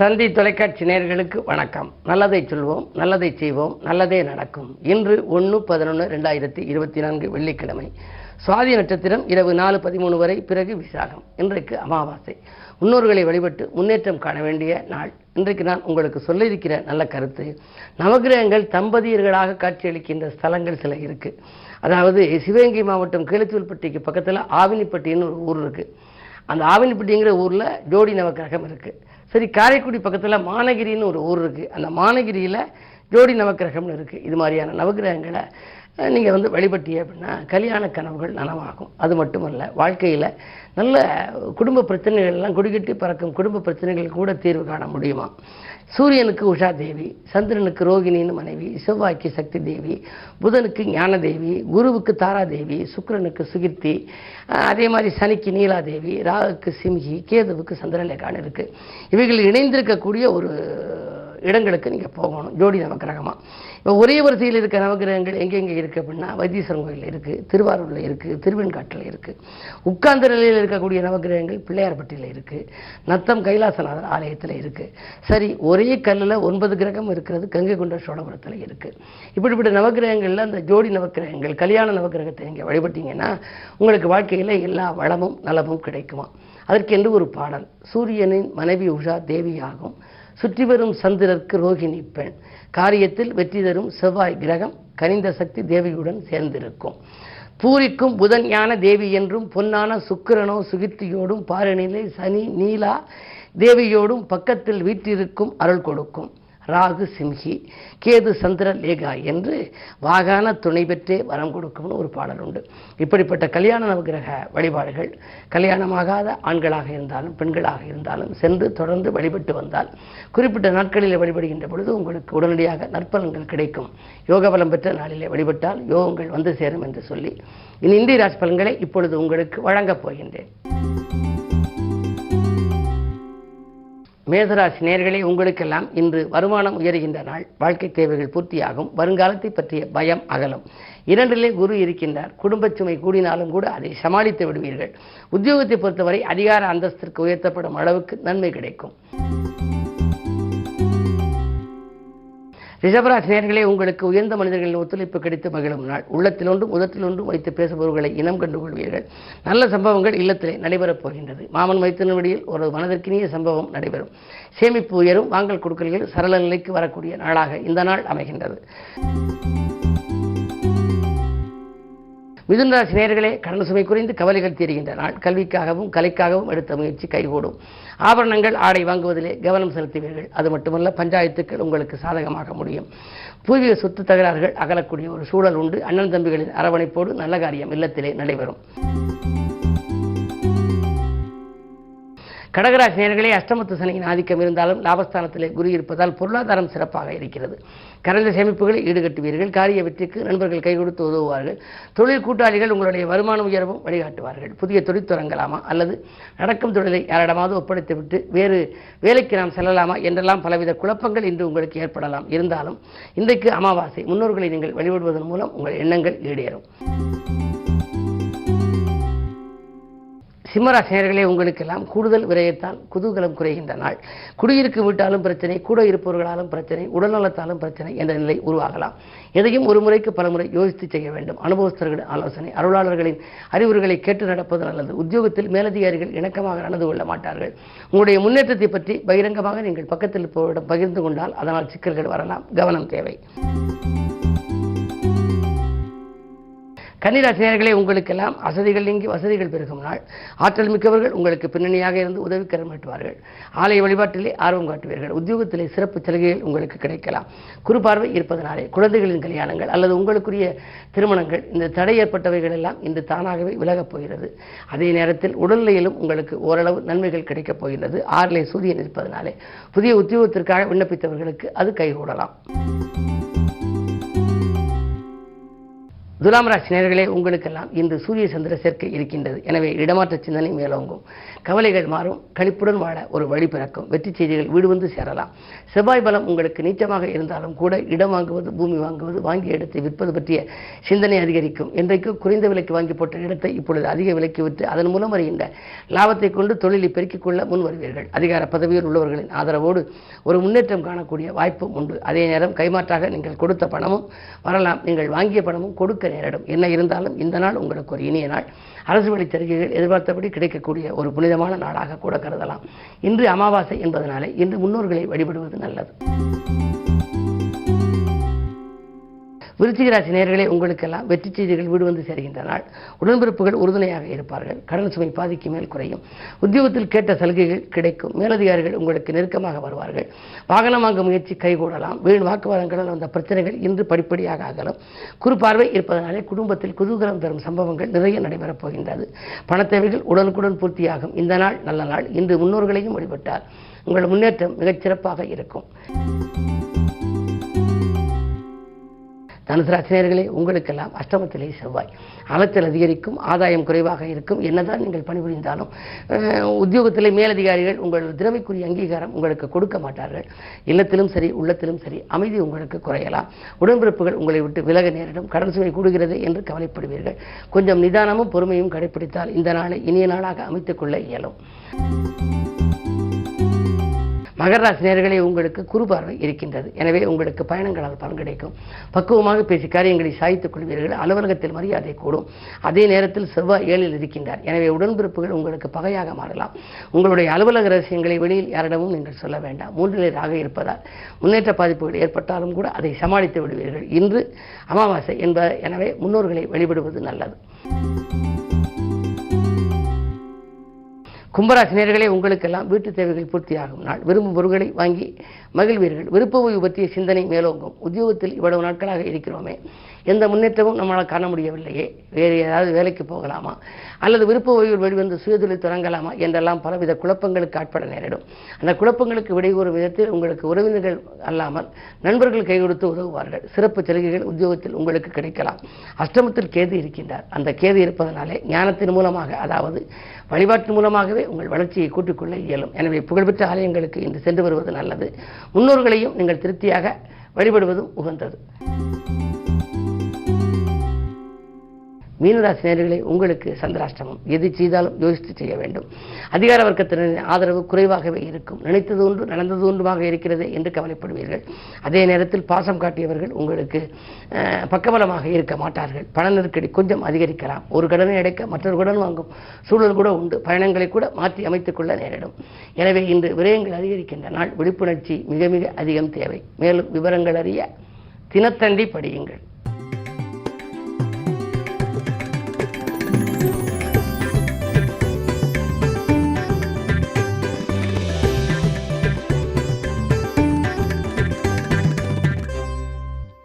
தந்தி தொலைக்காட்சி நேர்களுக்கு வணக்கம். நல்லதை சொல்வோம் நல்லதை செய்வோம் நல்லதே நடக்கும். இன்று ஒன்று பதினொன்று ரெண்டாயிரத்தி இருபத்தி நான்கு வெள்ளிக்கிழமை. சுவாதி நட்சத்திரம் இரவு நாலு பதிமூணு வரை பிறகு விசாகம். இன்றைக்கு அமாவாசை. முன்னோர்களை வழிபட்டு முன்னேற்றம் காண வேண்டிய நாள். இன்றைக்கு நான் உங்களுக்கு சொல்ல இருக்கிற நல்ல கருத்து. நவகிரகங்கள் தம்பதியர்களாக காட்சியளிக்கின்ற ஸ்தலங்கள் சில இருக்கு. அதாவது சிவகங்கை மாவட்டம் கிழத்தூர்பட்டிக்கு பக்கத்தில் ஆவினிப்பட்டின்னு ஒரு ஊர் இருக்கு. அந்த ஆவினிப்பட்டிங்கிற ஊரில் ஜோடி நவக்கிரகம் இருக்குது சரி காரைக்குடி பக்கத்தில் மானகிரின்னு ஒரு ஊர் இருக்குது அந்த மானகிரியில் ஜோடி நவக்கிரகம்னு இருக்குது இது மாதிரியான நவக்கிரகங்களை நீங்கள் வந்து வழிபட்டீங்க அப்படின்னா கல்யாண கனவுகள் நனவாகும். அது மட்டுமல்ல வாழ்க்கையில் நல்ல குடும்ப பிரச்சனைகள் எல்லாம் குடிக்கட்டி பறக்கும் குடும்ப பிரச்சனைகள் கூட தீர்வு காண முடியுமா? சூரியனுக்கு உஷா தேவி சந்திரனுக்கு ரோகிணின்னு மனைவி செவ்வாய்க்கு சக்தி தேவி புதனுக்கு ஞான தேவி குருவுக்கு தாரா தேவி சுக்கரனுக்கு சுகிர்த்தி அதே மாதிரி சனிக்கு நீலாதேவி ராகுக்கு சிம்ஹி கேதுவுக்கு சந்திரலேகான் இருக்குது இவைகள் இணைந்திருக்கக்கூடிய ஒரு இடங்களுக்கு நீங்கள் போகணும் ஜோடி நவக்கிரகமாக இப்போ ஒரே வரிசையில் இருக்க நவக்கிரகங்கள் எங்கெங்கே இருக்குது அப்படின்னா வைத்தீஸ்வரன் கோயிலில் இருக்குது திருவாரூரில் இருக்குது திருவெண்காட்டில் இருக்குது உட்கார்ந்த நிலையில் இருக்கக்கூடிய நவக்கிரகங்கள் பிள்ளையார்பட்டியில் இருக்குது நத்தம் கைலாசநாதர் ஆலயத்தில் இருக்குது சரி ஒரே கல்லில் ஒன்பது கிரகம் இருக்கிறது கங்கை கொண்ட சோழபுரத்தில் இருக்குது இப்படிப்பட்ட நவக்கிரகங்களில் அந்த ஜோடி நவக்கிரகங்கள் கல்யாண நவக்கிரகத்தை நீங்கள் வழிபட்டீங்கன்னா உங்களுக்கு வாழ்க்கையில் எல்லா வளமும் நலமும் கிடைக்குமா? அதற்கென்று ஒரு பாடல். சூரியனின் மனைவி உஷா தேவியாகும். சுற்றி வரும் சந்திரருக்கு ரோகிணி பெண். காரியத்தில் வெற்றி தரும் செவ்வாய் கிரகம் கனிந்த சக்தி தேவியுடன் சேர்ந்திருக்கும். பூரிக்கும் புதன் ஞான தேவி என்றும் பொன்னான சுக்கிரனோ சுகிர்த்தியோடும் பாரநிலை சனி நீலா தேவியோடும் பக்கத்தில் வீற்றிருக்கும் அருள் கொடுக்கும். ராகு சிம்ஹி கேது சந்திர லேகா என்று வாகான துணை பெற்றே வரம் கொடுக்கும்னு ஒரு பாடல் உண்டு. இப்படிப்பட்ட கல்யாண நவகிரக வழிபாடுகள் கல்யாணமாகாத ஆண்களாக இருந்தாலும் பெண்களாக இருந்தாலும் சென்று தொடர்ந்து வழிபட்டு வந்தால் குறிப்பிட்ட நாட்களில் வழிபடுகின்ற பொழுது உங்களுக்கு உடனடியாக நற்பலன்கள் கிடைக்கும். யோக பலம் பெற்ற நாளிலே வழிபட்டால் யோகங்கள் வந்து சேரும் என்று சொல்லி இனி இந்திய ராசி பலன்களை இப்பொழுது உங்களுக்கு வழங்கப் போகின்றேன். மேசராசி நேர்களே உங்களுக்கெல்லாம் இன்று வருமானம் உயர்கின்ற நாள். வாழ்க்கை தேவைகள் பூர்த்தியாகும். வருங்காலத்தை பற்றிய பயம் அகலும். இரண்டிலே குரு இருக்கின்றார். குடும்பச் சுமை கூடினாலும் கூட அதை சமாளித்து விடுவீர்கள். உத்தியோகத்தை பொறுத்தவரை அதிகார அந்தஸ்திற்கு உயர்த்தப்படும் அளவுக்கு நன்மை கிடைக்கும். ரிஷபராசி நேர்களே உங்களுக்கு உயர்ந்த மனிதர்களின் ஒத்துழைப்பு கிடைத்து மகிழும் நாள். உள்ளத்தில் ஒன்றும் உதத்தில் ஒன்றும் வைத்து பேசுபவர்களை இனம் கண்டு கொள்வீர்கள். நல்ல சம்பவங்கள் இல்லத்திலே நடைபெறப் போகின்றது. மாமன் மைத்தின வழியில் ஒரு மனதிற்கினிய சம்பவம் நடைபெறும். சேமிப்பு உயரும் வாங்கல் கொடுக்கல்கள் சரள நிலைக்கு வரக்கூடிய நாளாக இந்த நாள் அமைகின்றது. மிதுன ராசி நேயர்களே கடன் சுமை குறைந்து கவலைகள் தீர்கின்ற நாள். கல்விக்காகவும் கலைக்காகவும் எடுத்த முயற்சி கைகூடும். ஆபரணங்கள் ஆடை வாங்குவதிலே கவனம் செலுத்துவீர்கள். அது மட்டுமல்ல பஞ்சாயத்துக்கள் உங்களுக்கு சாதகமாக முடியும். பூர்வீக சொத்து தகராறுகள் அகலக்கூடிய ஒரு சூழல் உண்டு. அண்ணன் தம்பிகளின் அரவணைப்போடு நல்ல காரியம் இல்லத்திலே நடைபெறும். கடகராசி நேர்களே அஷ்டமத்து சனியின் ஆதிக்கம் இருந்தாலும் லாபஸ்தானத்திலே குரு இருப்பதால் பொருளாதாரம் சிறப்பாக இருக்கிறது. கரைந்த சேமிப்புகளை ஈடுகட்டுவீர்கள். காரிய வெற்றிக்கு நண்பர்கள் கை கொடுத்து உதவுவார்கள். தொழில் கூட்டாளிகள் உங்களுடைய வருமானம் உயரவும் வழிகாட்டுவார்கள். புதிய தொழில் தொடங்கலாமா? அல்லது நடக்கும் தொழிலை யாரிடமாவது ஒப்படைத்துவிட்டு வேறு வேலைக்கு நாம் செல்லலாமா? என்றெல்லாம் பலவித குழப்பங்கள் இன்று உங்களுக்கு ஏற்படலாம். இருந்தாலும் இன்றைக்கு அமாவாசை. முன்னோர்களை நீங்கள் வழிபடுவதன் மூலம் உங்கள் எண்ணங்கள் ஈடேறும். சிம்மராசினியர்களே உங்களுக்கெல்லாம் கூடுதல் விரயத்தால் குதூகலம் குறைகின்ற நாள். குடியிருக்கு வீட்டாலும் பிரச்சனை கூட இருப்பவர்களாலும் பிரச்சனை உடல்நலத்தாலும் பிரச்சனை என்ற நிலை உருவாகலாம். எதையும் ஒரு முறைக்கு பல முறை யோசித்து செய்ய வேண்டும். அனுபவஸ்தர்களின் ஆலோசனை அருளாளர்களின் அறிவுரைகளை கேட்டு நடப்பது நல்லது. உத்தியோகத்தில் மேலதிகாரிகள் இணக்கமாக நடந்து கொள்ள மாட்டார்கள். உங்களுடைய முன்னேற்றத்தை பற்றி பகிரங்கமாக நீங்கள் பக்கத்தில் இருப்பவரிடம் பகிர்ந்து கொண்டால் அதனால் சிக்கல்கள் வரலாம். கவனம் தேவை. கன்னிராசினியர்களே உங்களுக்கெல்லாம் அசதிகள் நீங்கி வசதிகள் பெருகும் நாள். ஆற்றல் மிக்கவர்கள் உங்களுக்கு பின்னணியாக இருந்து உதவி நீட்டுவார்கள் ஆலய வழிபாட்டிலே ஆர்வம் காட்டுவீர்கள். உத்தியோகத்திலே சிறப்பு சலுகைகள் உங்களுக்கு கிடைக்கலாம். குறுபார்வை இருப்பதனாலே குழந்தைகளின் கல்யாணங்கள் அல்லது உங்களுக்குரிய திருமணங்கள் இந்த தடை ஏற்பட்டவைகள் எல்லாம் இன்று தானாகவே விலகப் போகிறது. அதே நேரத்தில் உடல்நிலையிலும் உங்களுக்கு ஓரளவு நன்மைகள் கிடைக்கப் போகிறது ஆறிலே சூரியன் இருப்பதனாலே புதிய உத்தியோகத்திற்காக விண்ணப்பித்தவர்களுக்கு அது கைகூடலாம். துலாம் ராசி நேர்களே உங்களுக்கெல்லாம் இன்று சூரிய சந்திர சேர்க்கை இருக்கின்றது. எனவே இடமாற்ற சிந்தனை மேலோங்கும். கவலைகள் மாறும். கழிப்புடன் வாழ ஒரு வழி பிறக்கும். வெற்றி செய்திகள் வீடு வந்து சேரலாம். செவ்வாய் பலம் உங்களுக்கு நீச்சமாக இருந்தாலும் கூட இடம் வாங்குவது பூமி வாங்குவது வாங்கிய இடத்தை விற்பது பற்றிய சிந்தனை அதிகரிக்கும். இன்றைக்கு குறைந்த விலைக்கு வாங்கி போட்ட இடத்தை இப்பொழுது அதிக விலைக்கு விற்று அதன் மூலம் வருகின்ற லாபத்தை கொண்டு தொழிலை பெருக்கிக் கொள்ள முன் வருவீர்கள். அதிகார பதவியில் உள்ளவர்களின் ஆதரவோடு ஒரு முன்னேற்றம் காணக்கூடிய வாய்ப்பும் உண்டு. அதே நேரம் கைமாற்றாக நீங்கள் கொடுத்த பணமும் வரலாம். நீங்கள் வாங்கிய பணமும் கொடுக்க நேரிடும். என்ன இருந்தாலும் இந்த நாள் உங்களுக்கு ஒரு இனிய நாள். அரசு வழி சலுகைகள் எதிர்பார்த்தபடி கிடைக்கக்கூடிய ஒரு புனிதமான நாளாக கூட கருதலாம். இன்று அமாவாசை என்பதனாலே இன்று முன்னோர்களை வழிபடுவது நல்லது. விருச்சிக ராசி நேயர்களே உங்களுக்கெல்லாம் வெற்றி செய்திகள் வீடு வந்து சேர்கின்ற நாள். உடன்பிறப்புகள் உறுதுணையாக இருப்பார்கள். கடன் சுமை பாதிக்கு மேல் குறையும். உத்தியோகத்தில் கேட்ட சலுகைகள் கிடைக்கும். மேலதிகாரிகள் உங்களுக்கு நெருக்கமாக வருவார்கள். வாகனம் வாங்க முயற்சி கைகூடலாம். வீண் வாக்குவாதங்களால் வந்த பிரச்சனைகள் இன்று படிப்படியாக ஆகலாம் குறுபார்வை இருப்பதனாலே குடும்பத்தில் குதூகலம் தரும் சம்பவங்கள் நிறைய நடைபெறப் போகின்றது. பணத்தேவைகள் உடனுக்குடன் பூர்த்தியாகும். இந்த நாள் நல்ல நாள். இன்று முன்னோர்களையும் வழிபட்டால் உங்கள் முன்னேற்றம் மிகச் சிறப்பாக இருக்கும். தனுசு ராசினியர்களே உங்களுக்கெல்லாம் அஷ்டமத்திலே செவ்வாய். அலைச்சல் அதிகரிக்கும் ஆதாயம் குறைவாக இருக்கும். என்னதான் நீங்கள் பணிபுரிந்தாலும் உத்தியோகத்திலே மேலதிகாரிகள் உங்கள் திறமைக்குரிய அங்கீகாரம் உங்களுக்கு கொடுக்க மாட்டார்கள். இல்லத்திலும் சரி உள்ளத்திலும் சரி அமைதி உங்களுக்கு குறையலாம். உடன்பிறப்புகள் உங்களை விட்டு விலக நேரிடும். கடன் சுமை கூடுகிறது என்று கவலைப்படுவீர்கள். கொஞ்சம் நிதானமும் பொறுமையும் கடைபிடித்தால் இந்த நாளை இனிய நாளாக அமைத்துக் கொள்ள இயலும். மகராசி ராசி உங்களுக்கு குறு பார்வை இருக்கின்றது. எனவே உங்களுக்கு பயணங்களால் பலன் கிடைக்கும். பக்குவமாக பேசி காரியங்களை சாய்த்துக் கொள்வீர்கள். அலுவலகத்தில் மரியாதை கூடும். அதே நேரத்தில் செவ்வாய் ஏழில் இருக்கின்றார். எனவே உடன்பிறப்புகள் உங்களுக்கு பகையாக மாறலாம். உங்களுடைய அலுவலக ரகசியங்களை வெளியில் யாரிடமும் நீங்கள் சொல்ல வேண்டாம். மூன்று ராக இருப்பதால் முன்னேற்ற பாதிப்புகள் ஏற்பட்டாலும் கூட அதை சமாளித்து விடுவீர்கள். இன்று அமாவாசை என்ப எனவே முன்னோர்களை வழிபடுவது நல்லது. கும்பராசினியர்களே உங்களுக்கெல்லாம் வீட்டு தேவைகள் பூர்த்தியாகும். நாள் விரும்பும் பொருட்களை வாங்கி மகிழ்வீர்கள். விருப்ப ஓய்வு பற்றிய சிந்தனை மேலோங்கும். உத்தியோகத்தில் இவ்வளவு நாட்களாக இருக்கிறோமே. எந்த முன்னேற்றமும் நம்மளால் காண முடியவில்லையே. வேறு ஏதாவது வேலைக்கு போகலாமா? அல்லது விருப்ப ஓய்வு வெளிவந்து சுயதொழில் தொடங்கலாமா? என்றெல்லாம் பலவித குழப்பங்களுக்கு ஆட்பட நேரிடும். அந்த குழப்பங்களுக்கு விடைகூறும் விதத்தில் உங்களுக்கு உறவினர்கள் அல்லாமல் நண்பர்கள் கை கொடுத்து உதவுவார்கள். சிறப்பு சலுகைகள் உத்தியோகத்தில் உங்களுக்கு கிடைக்கலாம். அஷ்டமத்தில் கேது இருக்கின்றார். அந்த கேது இருப்பதனாலே ஞானத்தின் மூலமாக அதாவது வழிபாட்டின் மூலமாகவே உங்கள் வளர்ச்சியை கூட்டிக்கொள்ள இயலும். எனவே புகழ்பெற்ற ஆலயங்களுக்கு இன்று சென்று வருவது நல்லது. முன்னோர்களையும் நீங்கள் திருப்தியாக வழிபடுவதும் உகந்தது. மீனராசி நேயர்களே உங்களுக்கு சந்திராஷ்டமம். எது செய்தாலும் யோசித்து செய்ய வேண்டும். அதிகார வர்க்கத்தினரின் ஆதரவு குறைவாகவே இருக்கும். நினைத்தது ஒன்று நடந்தது ஒன்றுமாக இருக்கிறது என்று கவலைப்படுவீர்கள். அதே நேரத்தில் பாசம் காட்டியவர்கள் உங்களுக்கு பக்கபலமாக இருக்க மாட்டார்கள். பண நெருக்கடி கொஞ்சம் அதிகரிக்கலாம். ஒரு கடனை அடைக்க மற்றொரு கடன் வாங்கும் சூழல் கூட உண்டு. பயணங்களை கூட மாற்றி அமைத்துக் கொள்ள நேரிடும். எனவே இன்று விரயங்கள் அதிகரிக்கின்ற நாள். விழிப்புணர்ச்சி மிக மிக அதிகம் தேவை. மேலும் விவரங்கள் அறிய தினத்தண்டி படியுங்கள்.